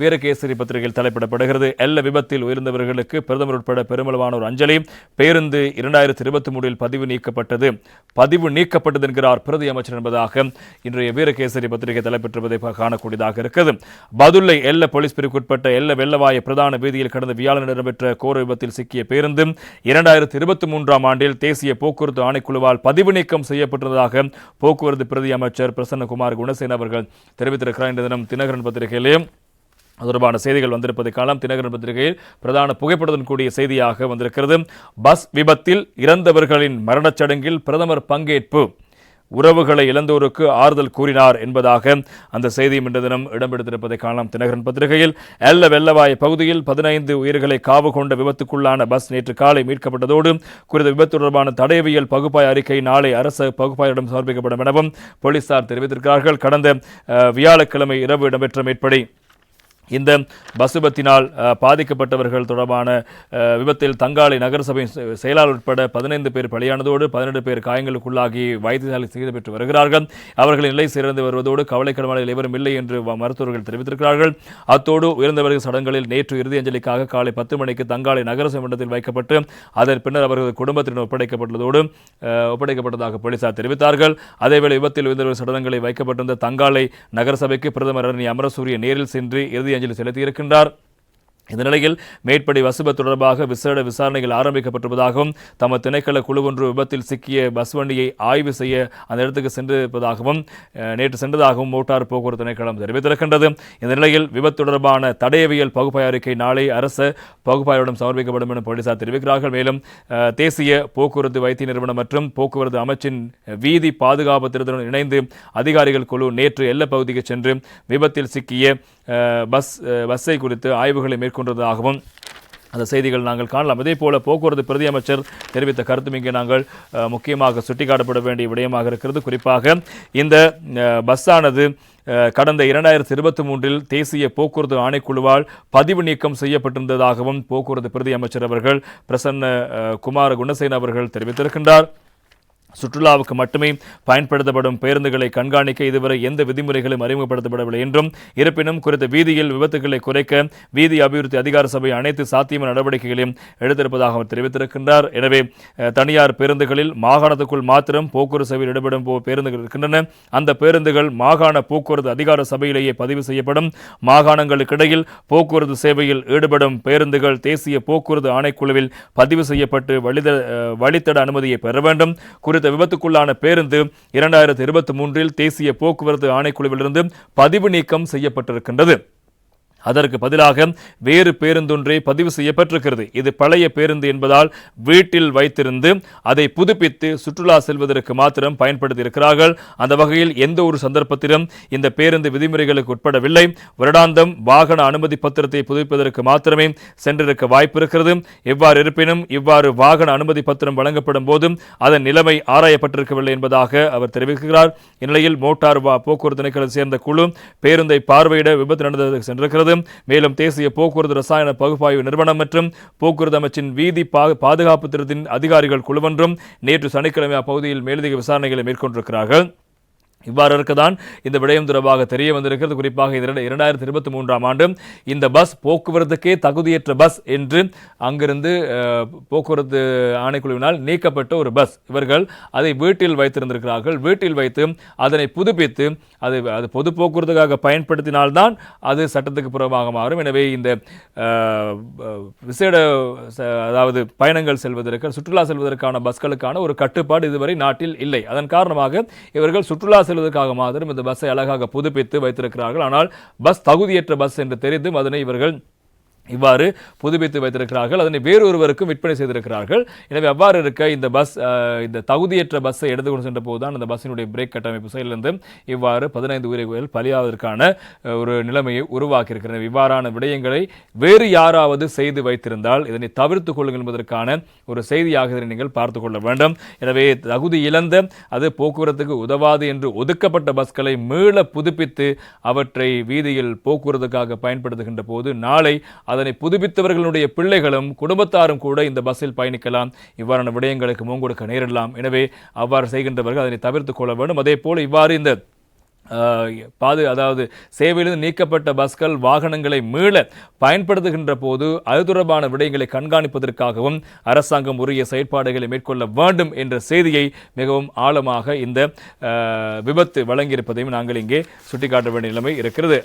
வீரகேசரி பத்திரிகையில் தலைப்பிடப்படுகிறது. எல்ல விபத்தில் உயர்ந்தவர்களுக்கு பிரதமர் உட்பட பெருமளவானோர் அஞ்சலி. பேருந்து இரண்டாயிரத்தி இருபத்தி மூணில் பதிவு நீக்கப்பட்டது. பதிவு நீக்கப்பட்டது என்கிறார் பிரதி அமைச்சர் என்பதாக இன்றைய வீரகேசரி பத்திரிகை தலைப்பெற்றுவதை காணக்கூடியதாக இருக்கிறது பதுல்லை எல்ல போலீஸ் பிரிவுக்குட்பட்ட எல்ல வெள்ளவாய பிரதான வீதியில் கடந்த வியாழன் இடம்பெற்ற கோர விபத்தில் சிக்கிய பேருந்து இரண்டாயிரத்தி இருபத்தி மூன்றாம் ஆண்டில் தேசிய போக்குவரத்து ஆணைக்குழுவால் பதிவு நீக்கம் செய்யப்பட்டுள்ளதாக போக்குவரத்து பிரதி அமைச்சர் பிரசன்னகுமார் குணசேன அவர்கள் தெரிவித்திருக்கிறார். இந்த தினம் தினகரன் பத்திரிகையிலே தொடர்பான செய்திகள் வந்திருப்பதை காலம் தினகரன் பத்திரிகையில் பிரதான புகைப்படத்துடன் கூடிய செய்தியாக வந்திருக்கிறது. பஸ் விபத்தில் இறந்தவர்களின் மரணச் சடங்கில் பிரதமர் பங்கேற்பு. உறவுகளை இழந்தோருக்கு ஆறுதல் கூறினார் என்பதாக அந்த செய்தியும் இன்று தினம் இடம்பெடுத்திருப்பதை காணலாம் தினகரன் பத்திரிகையில். எல்ல வெள்ளவாய் பகுதியில் பதினைந்து உயிர்களை காவு கொண்ட விபத்துக்குள்ளான பஸ் நேற்று காலை மீட்கப்பட்டதோடு குறித்த விபத்து தொடர்பான தடையவியல் பகுப்பாய் அறிக்கை நாளை அரசு பகுப்பாயிடம் சமர்ப்பிக்கப்படும் எனவும் போலீசார் தெரிவித்திருக்கிறார்கள். கடந்த வியாழக்கிழமை இரவு இடம்பெற்ற மேற்படி இந்த பஸ் விபத்தினால் பாதிக்கப்பட்டவர்கள் தொடர்பான விபத்தில் தங்காலை நகரசபை செ- செயலாளர் உட்பட பதினைந்து பேர் பலியானதோடு பதினெட்டு பேர் காயங்களுக்குள்ளாகி வைத்தியசாலை சிகிச்சை பெற்று வருகிறார்கள். அவர்களின் நிலை சிறந்து வருவதோடு கவலைக்கிடமான எவரும் இல்லை என்று மருத்துவர்கள் தெரிவித்திருக்கிறார்கள். அத்தோடு உயர்ந்தவர்கள் சடங்குகளில் நேற்று இறுதி அஞ்சலிக்காக காலை பத்து மணிக்கு தங்காலை நகரசபை மண்டலத்தில் வைக்கப்பட்டு அதன் பின்னர் அவர்களது குடும்பத்தினர் ஒப்படைக்கப்பட்டுள்ளதோடு ஒப்படைக்கப்பட்டதாக போலீசார் தெரிவித்தார்கள். அதேவேளை விபத்தில் உயர்ந்தவர்கள் சடலங்களை வைக்கப்பட்டிருந்த தங்காலை நகரசபைக்கு பிரதமர் அரணி அமரசூரிய நேரில் சென்று இறுதி அஞ்சலி செலுத்தியிருக்கின்றார். இந்த நிலையில் மேற்படி வசுபத் தொடர்பாக விசேட விசாரணைகள் ஆரம்பிக்கப்பட்டிருப்பதாகவும் தமது திணைக்கள குழு ஒன்று விபத்தில் சிக்கிய பஸ் வண்டியை ஆய்வு செய்ய அந்த இடத்துக்கு சென்றிருப்பதாகவும் நேற்று சென்றதாகவும் மோட்டார் போக்குவரத்து திணைக்களம் தெரிவித்திருக்கின்றது. இந்த நிலையில் விபத்து தொடர்பான தடயவியல் பகுப்பாய் அறிக்கை நாளை அரசு பகுப்பாய்விடம் சமர்ப்பிக்கப்படும் என போலீசார் தெரிவிக்கிறார்கள். மேலும் தேசிய போக்குவரத்து வைத்திய நிறுவனம் மற்றும் போக்குவரத்து அமைச்சின் வீதி பாதுகாப்பு திட்டத்துடன் இணைந்து அதிகாரிகள் குழு நேற்று எல்ல பகுதிக்கு சென்று விபத்தில் சிக்கிய பஸ் பஸ்ஸை குறித்து ஆய்வுகளை மேற்கொண்டதாகவும் அந்த செய்திகள் நாங்கள் காணலாம். இதே போல போக்குவரத்து பிரதி அமைச்சர் தெரிவித்த கருத்தும் இங்கே நாங்கள் முக்கியமாக சுட்டிக்காட்டப்பட வேண்டிய விடயமாக இருக்கிறது. குறிப்பாக இந்த பஸ்ஸானது கடந்த இரண்டாயிரத்தி இருபத்தி மூன்றில் தேசிய போக்குவரத்து ஆணைக்குழுவால் பதிவு நீக்கம் செய்யப்பட்டிருந்ததாகவும் போக்குவரத்து பிரதி அமைச்சர் அவர்கள் பிரசன்ன குமார குணசேன அவர்கள் தெரிவித்திருக்கின்றார். சுற்றுலாவுக்கு மட்டுமே பயன்படுத்தப்படும் பேருந்துகளை கண்காணிக்க இதுவரை எந்த விதிமுறைகளும் அறிமுகப்படுத்தப்படவில்லை என்றும் இருப்பினும் குறித்த வீதியில் விபத்துகளை குறைக்க வீதி அபிவிருத்தி அதிகார சபை அனைத்து சாத்தியமான நடவடிக்கைகளையும் எடுத்திருப்பதாக அவர் தெரிவித்திருக்கின்றார். எனவே தனியார் பேருந்துகளில் மாகாணத்துக்குள் மாத்திரம் போக்குவரத்து சபையில் இடம்பெறும் போ- பேருந்துகள் இருக்கின்றன. அந்த பேருந்துகள் மாகாண போக்குவரத்து அதிகார சபையிலேயே பதிவு செய்யப்படும். மாகாணங்களுக்கிடையில் போக்குவரத்து சேவையில் ஈடுபடும் பேருந்துகள் தேசிய போக்குவரத்து ஆணைக்குழுவில் பதிவு செய்யப்பட்டு வழித வழித்தட அனுமதியை பெற வேண்டும். குறித்த விபத்துக்குள்ளான பேருந்து இரண்டாயிரத்தி இருபத்தி மூன்றில் தேசிய போக்குவரத்து ஆணைக்குழுவிலிருந்து பதிவு நீக்கம் செய்யப்பட்டிருக்கின்றது. அதற்கு பதிலாக வேறு பேருந்தொன்றை பதிவு செய்யப்பட்டிருக்கிறது. இது பழைய பேருந்து என்பதால் வீட்டில் வைத்திருந்து அதை புதுப்பித்து சுற்றுலா செல்வதற்கு மாத்திரம் பயன்படுத்தி இருக்கிறார்கள் அந்த வகையில் எந்த ஒரு சந்தர்ப்பத்திலும் இந்த பேருந்து விதிமுறைகளுக்கு உட்படவில்லை. வருடாந்தம் வாகன அனுமதி பத்திரத்தை புதுப்பிப்பதற்கு மாத்திரமே சென்றிருக்க வாய்ப்பு இருக்கிறது எவ்வாறு இருப்பினும் இவ்வாறு வாகன அனுமதி பத்திரம் வழங்கப்படும் போதும் அதன் நிலைமை ஆராயப்பட்டிருக்கவில்லை என்பதாக அவர் தெரிவிக்கிறார். இந்நிலையில் மோட்டார் வா- போக்குவரத்து திணைக்களத்தை சேர்ந்த குழு பேருந்தை பார்வையிட விபத்து நடந்ததற்கு சென்றிருக்கிறது. மேலும் தேசிய போக்குவரத்து ரசாயன பகுப்பாய்வு நிறுவனம் மற்றும் போக்குவரத்து அமைச்சின் வீதி பாதுகாப்பு திருத்தின் அதிகாரிகள் குழுவொன்றும் நேற்று சனிக்கிழமை அப்பகுதியில் மேலதிக விசாரணைகளை மேற்கொண்டிருக்கிறார்கள். இவ்வாறு இருக்கதான் இந்த விடயம் தொடர்பாக தெரிய வந்திருக்கிறது. குறிப்பாக இரண்டாயிரத்தி இருபத்தி மூன்றாம் ஆண்டு இந்த பஸ் போக்குவரத்துக்கே தகுதியற்ற பஸ் என்று அங்கிருந்து போக்குவரத்து ஆணைக்குழுவினால் நீக்கப்பட்ட ஒரு பஸ். இவர்கள் அதை வீட்டில் வைத்திருந்திருக்கிறார்கள். வீட்டில் வைத்து அதனை புதுப்பித்து அது அது பொது போக்குவரத்துக்காக பயன்படுத்தினால்தான் அது சட்டத்துக்கு புறமாக மாறும். எனவே இந்த விசேட அதாவது பயணங்கள் செல்வதற்கு சுற்றுலா செல்வதற்கான பஸ்களுக்கான ஒரு கட்டுப்பாடு இதுவரை நாட்டில் இல்லை. அதன் காரணமாக இவர்கள் சுற்றுலா செல்வதற்காக மாத்திரம் இந்த பஸ்ஸை அழகாக புதுப்பித்து வைத்திருக்கிறார்கள். ஆனால் பஸ் தகுதியற்ற பஸ் என்று தெரிந்தும் அதனை இவர்கள் இவ்வாறு புதுப்பித்து வைத்திருக்கிறார்கள். அதனை வேறொருவருக்கும் விற்பனை செய்திருக்கிறார்கள். எனவே அவ்வாறு இருக்க இந்த பஸ் இந்த தகுதியற்ற பஸ்ஸை எடுத்துக்கொண்டு சென்ற போதுதான் அந்த பஸ்ஸினுடைய பிரேக் கட்டமைப்பு செயலிருந்து இவ்வாறு பதினைந்து உயிர்கள் பலியாவதற்கான ஒரு நிலைமையை உருவாக்கியிருக்கிறது. இவ்வாறான விடயங்களை வேறு யாராவது செய்து வைத்திருந்தால் இதனை தவிர்த்து கொள்ளுங்கள் என்பதற்கான ஒரு செய்தியாக இதனை நீங்கள் பார்த்து கொள்ள வேண்டும். எனவே தகுதி இழந்த அது போக்குவரத்துக்கு உதவாது என்று ஒதுக்கப்பட்ட பஸ்களை மீள புதுப்பித்து அவற்றை வீதியில் போக்குவரத்துக்காக பயன்படுத்துகின்ற போது நாளை அதனை புதுப்பித்தவர்களுடைய பிள்ளைகளும் குடும்பத்தாரும் கூட இந்த பஸ்ஸில் பயணிக்கலாம். இவ்வாறான விடயங்களுக்கு முன்கொடுக்க நேரிடலாம். எனவே அவ்வாறு செய்கின்றவர்கள் அதனை தவிர்த்து கொள்ள வேண்டும். அதே போல் இவ்வாறு இந்த பாது அதாவது சேவையிலிருந்து நீக்கப்பட்ட பஸ்கள் வாகனங்களை மீள பயன்படுத்துகின்ற போது அது தொடர்பான விடயங்களை கண்காணிப்பதற்காகவும் அரசாங்கம் உரிய செயற்பாடுகளை மேற்கொள்ள வேண்டும் என்ற செய்தியை மிகவும் ஆழமாக இந்த விபத்து வழங்கியிருப்பதையும் நாங்கள் இங்கே சுட்டிக்காட்ட வேண்டிய நிலைமை இருக்கிறது.